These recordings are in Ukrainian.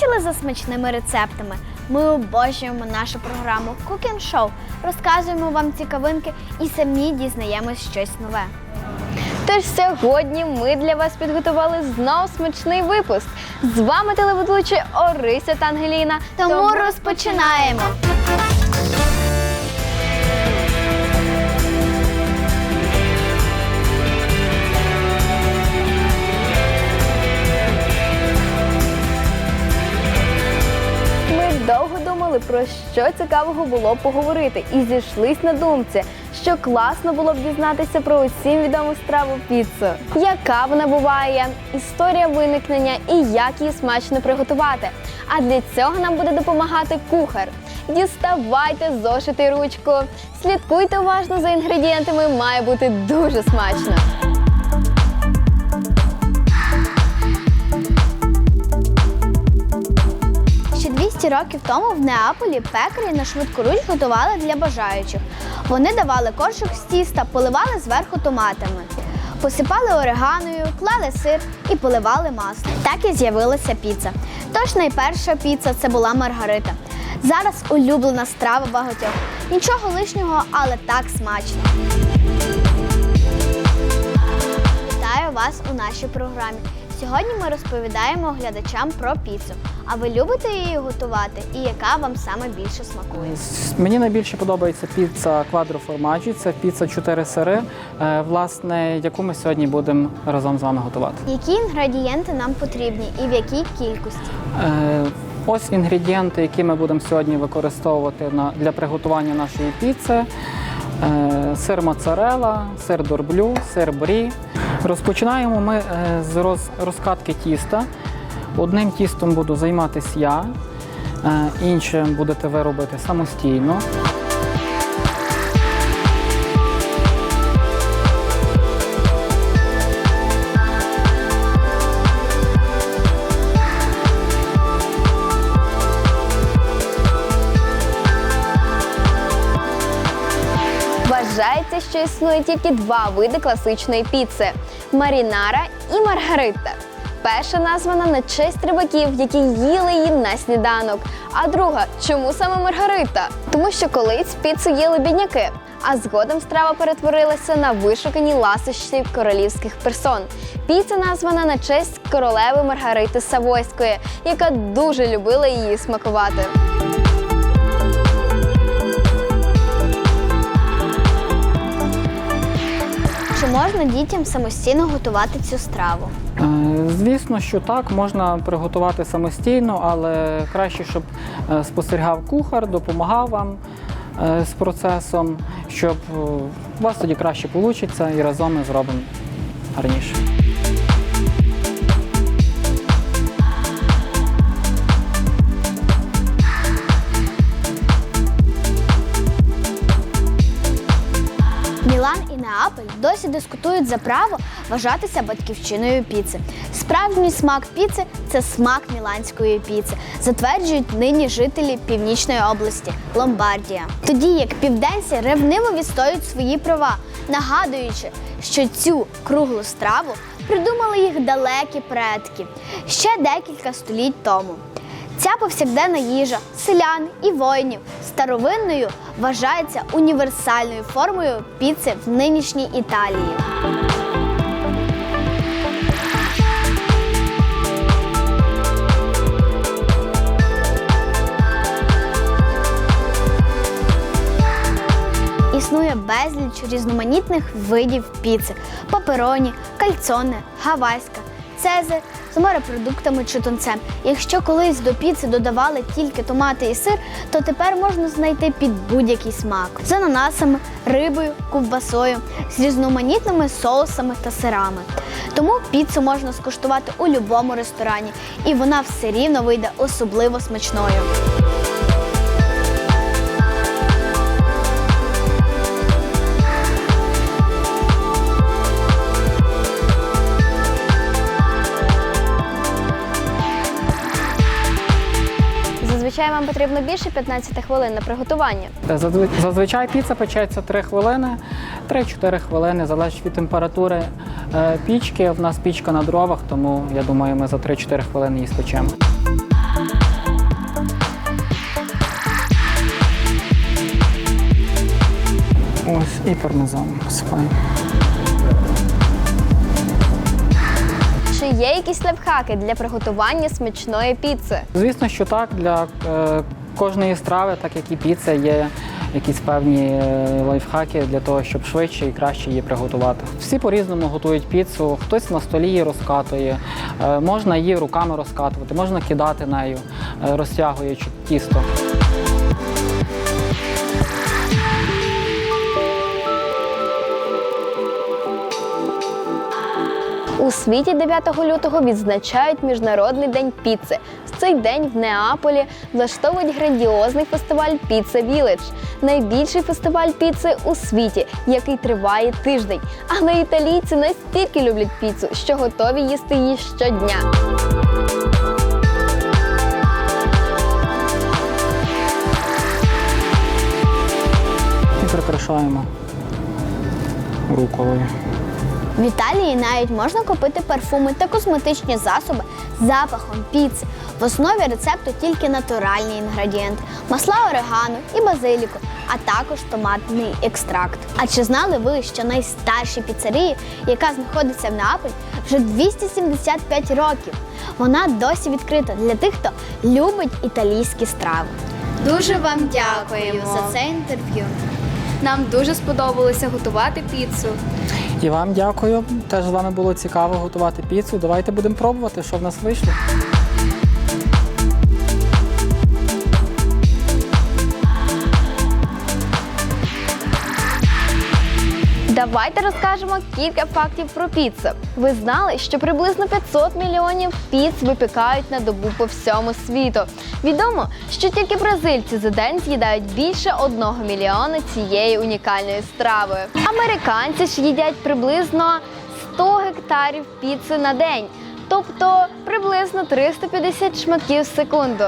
Скучили за смачними рецептами? Ми обожнюємо нашу програму Cooking Show. Розказуємо вам цікавинки і самі дізнаємось щось нове. Тож сьогодні ми для вас підготували знов смачний випуск. З вами телеведучі Орися та Ангеліна. Тому розпочинаємо. Що цікавого було поговорити, і зійшлись на думці, що класно було б дізнатися про усім відому страву піцу. Яка вона буває, історія виникнення і як її смачно приготувати. А для цього нам буде допомагати кухар. Діставайте зошити ручку. Слідкуйте уважно за інгредієнтами, має бути дуже смачно. Років тому в Неаполі пекарі на швидкоруч готували для бажаючих. Вони давали коржик з тіста, поливали зверху томатами, посипали ориганою, клали сир і поливали маслом. Так і з'явилася піца. Тож найперша піца це була маргарита. Зараз улюблена страва багатьох. Нічого лишнього, але так смачно. Вітаю вас у нашій програмі. Сьогодні ми розповідаємо глядачам про піцу. А ви любите її готувати і яка вам саме більше смакує? Мені найбільше подобається піца Formaggi, це піца 4 сири, е, власне, яку ми сьогодні будемо разом з вами готувати. Які інгредієнти нам потрібні і в якій кількості? Е, Ось інгредієнти, які ми будемо сьогодні використовувати на- для приготування нашої піци. Е, Сир моцарелла, сир дорблю, сир брі. Розпочинаємо ми е, з роз- розкатки тіста. Одним тістом буду займатися я, е, іншим будете ви робити самостійно. Що існує тільки два види класичної піци марінара і маргарита. Перша названа на честь рибаків, які їли її на сніданок. А друга чому саме маргарита? Тому що колись піцу їли бідняки, а згодом страва перетворилася на вишукані ласощі королівських персон. Піца названа на честь королеви Маргарити Савойської, яка дуже любила її смакувати. Чи можна дітям самостійно готувати цю страву? Е, Звісно, що так, можна приготувати самостійно, але краще, щоб е, спостерігав кухар, допомагав вам е, з процесом, щоб у вас тоді краще вийде і разом ми зробимо гарніше. Досі дискутують за право вважатися батьківщиною піци. Справжній смак піци це смак міланської піци, затверджують нині жителі північної області Ломбардія. Тоді як південці ревниво відстоюють свої права, нагадуючи, що цю круглу страву придумали їх далекі предки ще декілька століть тому. Ця повсякденна їжа селян і воїнів старовинною вважається універсальною формою піци в нинішній Італії. Існує безліч різноманітних видів піци: папероні, кальцоне, гавайська, цезар з морепродуктами чи тунцем. Якщо колись до піци додавали тільки томати і сир, то тепер можна знайти під будь-який смак з ананасами, рибою, ковбасою, з різноманітними соусами та сирами. Тому піцу можна скуштувати у будь-якому ресторані, і вона все рівно вийде особливо смачною. Зазвичай вам потрібно більше 15 хвилин на приготування. Зазвичай піца печеться 3 хвилини, 3-4 хвилини, залежить від температури е, пічки. В нас пічка на дровах, тому я думаю, ми за 3-4 хвилини її спечемо. Ось і пармезан посипаємо. Є якісь лайфхаки для приготування смачної піци? Звісно, що так, для е, кожної страви, так як і піца, є якісь певні е, лайфхаки для того, щоб швидше і краще її приготувати. Всі по-різному готують піцу, хтось на столі її розкатує, е, можна її руками розкатувати, можна кидати нею, е, розтягуючи тісто. У світі 9 лютого відзначають Міжнародний день піци. В цей день в Неаполі влаштовують грандіозний фестиваль Піца Віледж, найбільший фестиваль піци у світі, який триває тиждень. Але італійці настільки люблять піцу, що готові їсти її щодня. І прикрашаємо руколою. В Італії навіть можна купити парфуми та косметичні засоби з запахом піци. В основі рецепту тільки натуральні інгредієнти масла орегано і базиліку, а також томатний екстракт. А чи знали ви, що найстарші піцерії, яка знаходиться в Неаполі, вже 275 років? Вона досі відкрита для тих, хто любить італійські страви. Дуже вам дякуємо за це інтерв'ю. Нам дуже сподобалося готувати піцу. І вам дякую. Теж з вами було цікаво готувати піцу. Давайте будемо пробувати, що в нас вийшло. Давайте розкажемо кілька фактів про піцу. Ви знали, що приблизно 500 мільйонів піц випікають на добу по всьому світу. Відомо, що тільки бразильці за день з'їдають більше 1 мільйона цієї унікальної страви. Американці ж їдять приблизно 100 гектарів піци на день, тобто приблизно 350 шматків в секунду.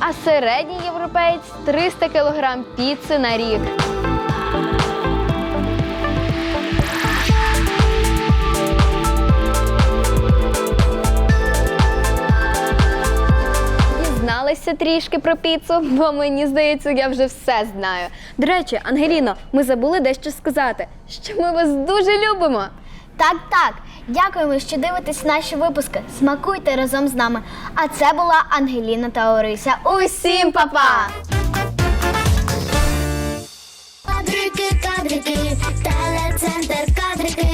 А середній європеєць 300 кг піци на рік. Трішки про піцу, бо мені здається, я вже все знаю. До речі, Ангеліно, ми забули дещо сказати, що ми вас дуже любимо. Так, так. Дякуємо, що дивитесь наші випуски. Смакуйте разом з нами. А це була Ангеліна та Орися. Усім па-па! Кадрики, кадрики, телецентр кадрики,